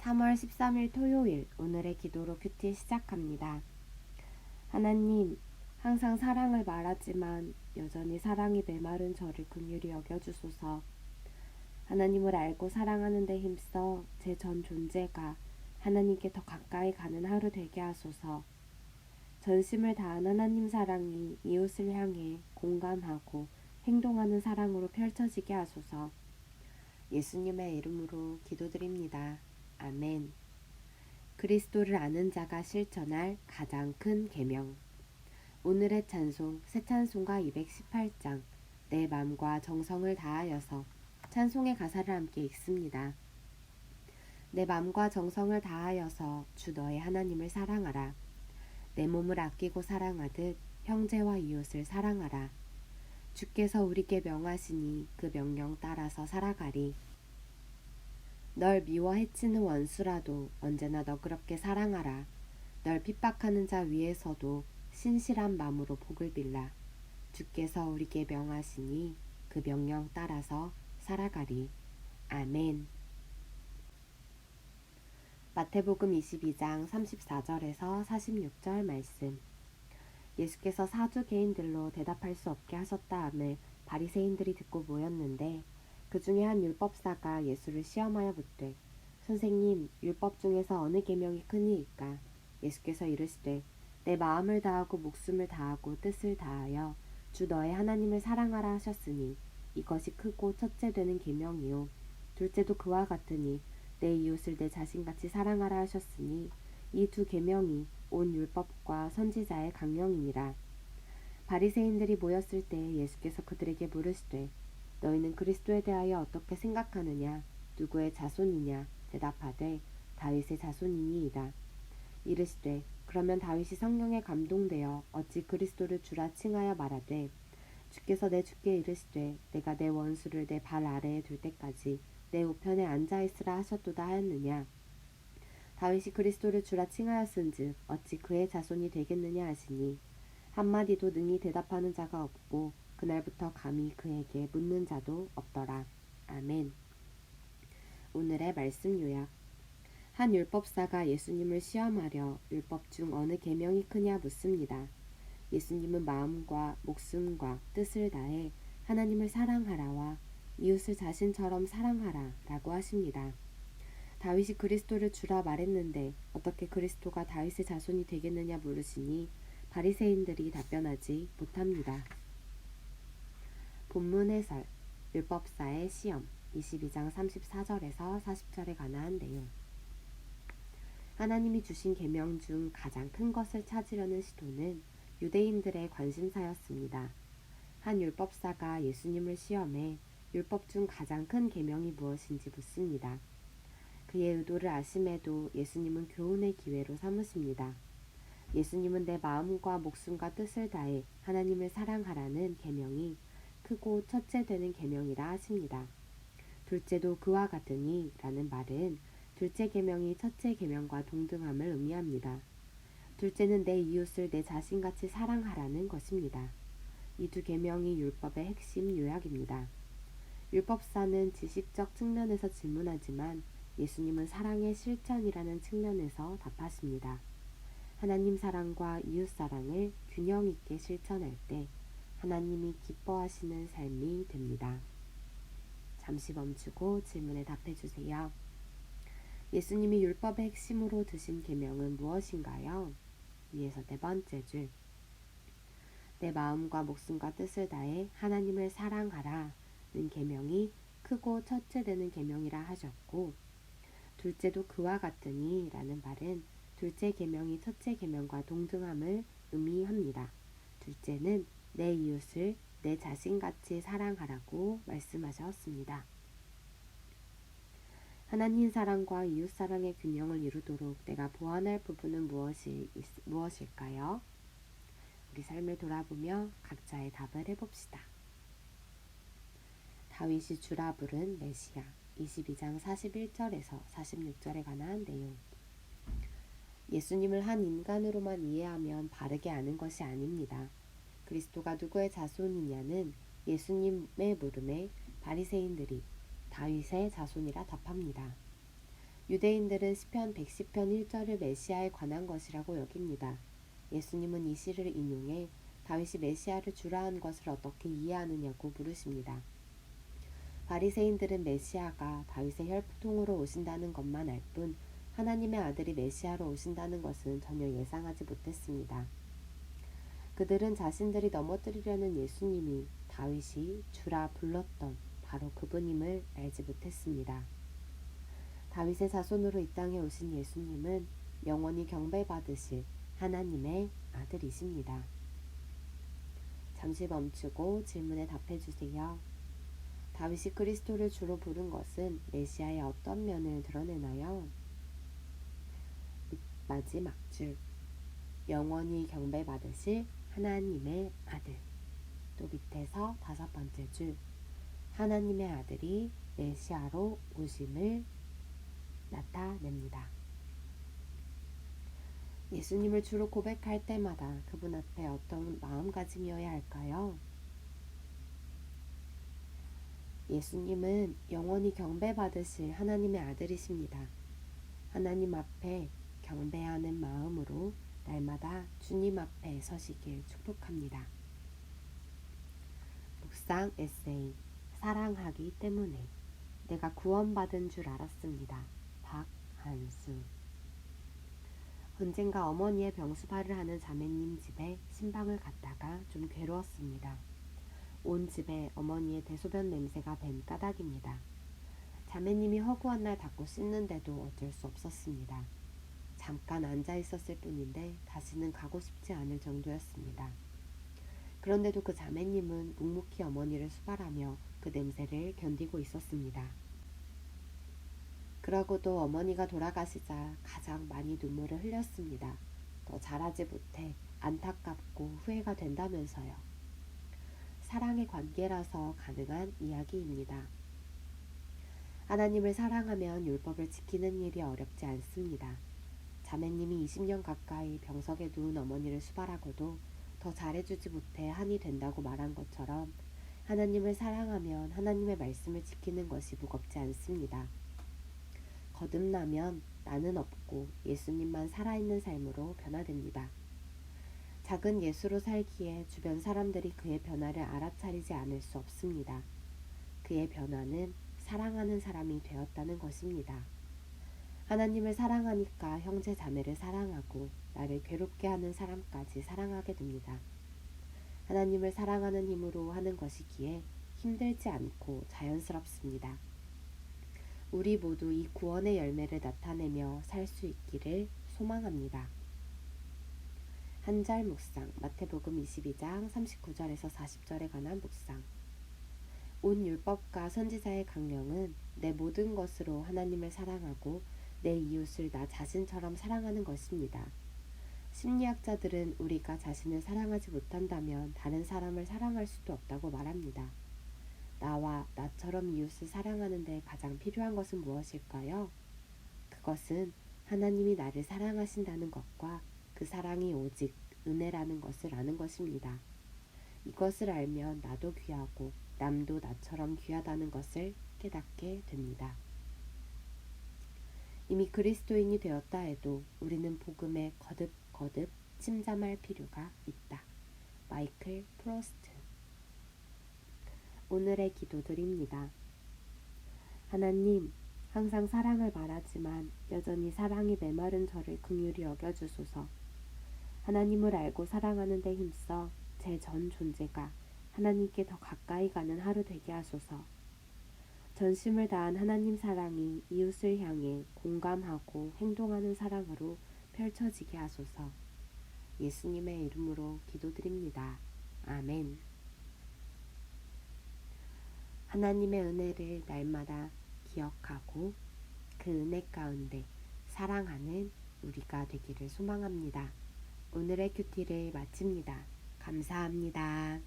3월 13일 토요일 오늘의 기도로 큐티 시작합니다. 하나님, 항상 사랑을 말하지만 여전히 사랑이 메마른 저를 긍휼히 여겨주소서. 하나님을 알고 사랑하는 데 힘써 제 전 존재가 하나님께 더 가까이 가는 하루 되게 하소서. 전심을 다한 하나님 사랑이 이웃을 향해 공감하고 행동하는 사랑으로 펼쳐지게 하소서. 예수님의 이름으로 기도드립니다. 아멘. 그리스도를 아는 자가 실천할 가장 큰 계명. 오늘의 찬송 새 찬송가 218장 내 마음과 정성을 다하여서 찬송의 가사를 함께 읽습니다. 내 마음과 정성을 다하여서 주 너의 하나님을 사랑하라. 내 몸을 아끼고 사랑하듯 형제와 이웃을 사랑하라. 주께서 우리께 명하시니 그 명령 따라서 살아가리. 널 미워 해치는 원수라도 언제나 너그럽게 사랑하라. 널 핍박하는 자 위에서도 신실한 마음으로 복을 빌라. 주께서 우리께 명하시니 그 명령 따라서 살아가리. 아멘. 마태복음 22장 34절에서 46절 말씀. 예수께서 사두 개인들로 대답할 수 없게 하셨다 함을 바리새인들이 듣고 모였는데 그 중에 한 율법사가 예수를 시험하여 묻되 선생님 율법 중에서 어느 계명이 크니이까? 예수께서 이르시되 내 마음을 다하고 목숨을 다하고 뜻을 다하여 주 너의 하나님을 사랑하라 하셨으니 이것이 크고 첫째 되는 계명이요. 둘째도 그와 같으니 내 이웃을 내 자신같이 사랑하라 하셨으니 이 두 계명이 온 율법과 선지자의 강령이니라. 바리새인들이 모였을 때 예수께서 그들에게 물으시되 너희는 그리스도에 대하여 어떻게 생각하느냐? 누구의 자손이냐? 대답하되 다윗의 자손이니이다. 이르시되 그러면 다윗이 성령에 감동되어 어찌 그리스도를 주라 칭하여 말하되 주께서 내 주께 이르시되 내가 내 원수를 내 발 아래에 둘 때까지 내 우편에 앉아 있으라 하셨도다 하였느냐? 다윗이 그리스도를 주라 칭하였은즉 어찌 그의 자손이 되겠느냐 하시니 한마디도 능히 대답하는 자가 없고 그날부터 감히 그에게 묻는 자도 없더라. 아멘. 오늘의 말씀 요약. 한 율법사가 예수님을 시험하려 율법 중 어느 계명이 크냐 묻습니다. 예수님은 마음과 목숨과 뜻을 다해 하나님을 사랑하라와 이웃을 자신처럼 사랑하라 라고 하십니다. 다윗이 그리스도를 주라 말했는데 어떻게 그리스도가 다윗의 자손이 되겠느냐 물으시니 바리새인들이 답변하지 못합니다. 본문 해설 율법사의 시험 22장 34절에서 40절에 관한 내용 하나님이 주신 계명 중 가장 큰 것을 찾으려는 시도는 유대인들의 관심사였습니다. 한 율법사가 예수님을 시험해 율법 중 가장 큰 계명이 무엇인지 묻습니다. 그의 의도를 아심에도 예수님은 교훈의 기회로 삼으십니다. 예수님은 내 마음과 목숨과 뜻을 다해 하나님을 사랑하라는 계명이 크고 첫째 되는 계명이라 하십니다. 둘째도 그와 같으니 라는 말은 둘째 계명이 첫째 계명과 동등함을 의미합니다. 둘째는 내 이웃을 내 자신같이 사랑하라는 것입니다. 이 두 계명이 율법의 핵심 요약입니다. 율법사는 지식적 측면에서 질문하지만 예수님은 사랑의 실천이라는 측면에서 답하십니다. 하나님 사랑과 이웃 사랑을 균형 있게 실천할 때 하나님이 기뻐하시는 삶이 됩니다. 잠시 멈추고 질문에 답해 주세요. 예수님이 율법의 핵심으로 드신 계명은 무엇인가요? 위에서 네 번째 줄. 내 마음과 목숨과 뜻을 다해 하나님을 사랑하라는 계명이 크고 첫째 되는 계명이라 하셨고 둘째도 그와 같으니라는 말은 둘째 계명이 첫째 계명과 동등함을 의미합니다. 둘째는 내 이웃을 내 자신같이 사랑하라고 말씀하셨습니다. 하나님 사랑과 이웃 사랑의 균형을 이루도록 내가 보완할 부분은 무엇이, 무엇일까요? 우리 삶을 돌아보며 각자의 답을 해봅시다. 다윗이 주라 부른 메시아 22장 41절에서 46절에 관한 내용 예수님을 한 인간으로만 이해하면 바르게 아는 것이 아닙니다. 그리스도가 누구의 자손이냐는 예수님의 물음에 바리새인들이 다윗의 자손이라 답합니다. 유대인들은 시편 110편 1절을 메시아에 관한 것이라고 여깁니다. 예수님은 이 시를 인용해 다윗이 메시아를 주라 한 것을 어떻게 이해하느냐고 물으십니다. 바리새인들은 메시아가 다윗의 혈통으로 오신다는 것만 알 뿐 하나님의 아들이 메시아로 오신다는 것은 전혀 예상하지 못했습니다. 그들은 자신들이 넘어뜨리려는 예수님이 다윗이 주라 불렀던 바로 그분임을 알지 못했습니다. 다윗의 자손으로 이 땅에 오신 예수님은 영원히 경배받으실 하나님의 아들이십니다. 잠시 멈추고 질문에 답해 주세요. 다윗이 그리스도를 주로 부른 것은 메시아의 어떤 면을 드러내나요? 마지막 줄. 영원히 경배받으실 하나님의 아들. 또 밑에서 다섯 번째 줄. 하나님의 아들이 메시아로 오심을 나타냅니다. 예수님을 주로 고백할 때마다 그분 앞에 어떤 마음가짐이어야 할까요? 예수님은 영원히 경배받으실 하나님의 아들이십니다. 하나님 앞에 경배하는 마음으로 날마다 주님 앞에 서시길 축복합니다. 묵상 에세이 사랑하기 때문에 내가 구원받은 줄 알았습니다. 박한수 언젠가 어머니의 병수발을 하는 자매님 집에 신방을 갔다가 좀 괴로웠습니다. 온 집에 어머니의 대소변 냄새가 밴 까닭입니다. 자매님이 허구한 날 닦고 씻는데도 어쩔 수 없었습니다. 잠깐 앉아 있었을 뿐인데 다시는 가고 싶지 않을 정도였습니다. 그런데도 그 자매님은 묵묵히 어머니를 수발하며 그 냄새를 견디고 있었습니다. 그러고도 어머니가 돌아가시자 가장 많이 눈물을 흘렸습니다. 더 잘하지 못해 안타깝고 후회가 된다면서요. 사랑의 관계라서 가능한 이야기입니다. 하나님을 사랑하면 율법을 지키는 일이 어렵지 않습니다. 자매님이 20년 가까이 병석에 누운 어머니를 수발하고도 더 잘해주지 못해 한이 된다고 말한 것처럼 하나님을 사랑하면 하나님의 말씀을 지키는 것이 무겁지 않습니다. 거듭나면 나는 없고 예수님만 살아있는 삶으로 변화됩니다. 작은 예수로 살기에 주변 사람들이 그의 변화를 알아차리지 않을 수 없습니다. 그의 변화는 사랑하는 사람이 되었다는 것입니다. 하나님을 사랑하니까 형제 자매를 사랑하고 나를 괴롭게 하는 사람까지 사랑하게 됩니다. 하나님을 사랑하는 힘으로 하는 것이기에 힘들지 않고 자연스럽습니다. 우리 모두 이 구원의 열매를 나타내며 살 수 있기를 소망합니다. 한 절 묵상 마태복음 22장 39절에서 40절에 관한 묵상 온 율법과 선지자의 강령은 내 모든 것으로 하나님을 사랑하고 내 이웃을 나 자신처럼 사랑하는 것입니다. 심리학자들은 우리가 자신을 사랑하지 못한다면 다른 사람을 사랑할 수도 없다고 말합니다. 나와 나처럼 이웃을 사랑하는데 가장 필요한 것은 무엇일까요? 그것은 하나님이 나를 사랑하신다는 것과 그 사랑이 오직 은혜라는 것을 아는 것입니다. 이것을 알면 나도 귀하고 남도 나처럼 귀하다는 것을 깨닫게 됩니다. 이미 그리스도인이 되었다 해도 우리는 복음에 거듭 거듭 침잠할 필요가 있다. 마이클 프로스트 오늘의 기도드립니다. 하나님, 항상 사랑을 말하지만 여전히 사랑이 메마른 저를 긍휼히 여겨주소서. 하나님을 알고 사랑하는 데 힘써 제 전 존재가 하나님께 더 가까이 가는 하루 되게 하소서. 전심을 다한 하나님 사랑이 이웃을 향해 공감하고 행동하는 사랑으로 펼쳐지게 하소서. 예수님의 이름으로 기도드립니다. 아멘. 하나님의 은혜를 날마다 기억하고 그 은혜 가운데 사랑하는 우리가 되기를 소망합니다. 오늘의 큐티를 마칩니다. 감사합니다.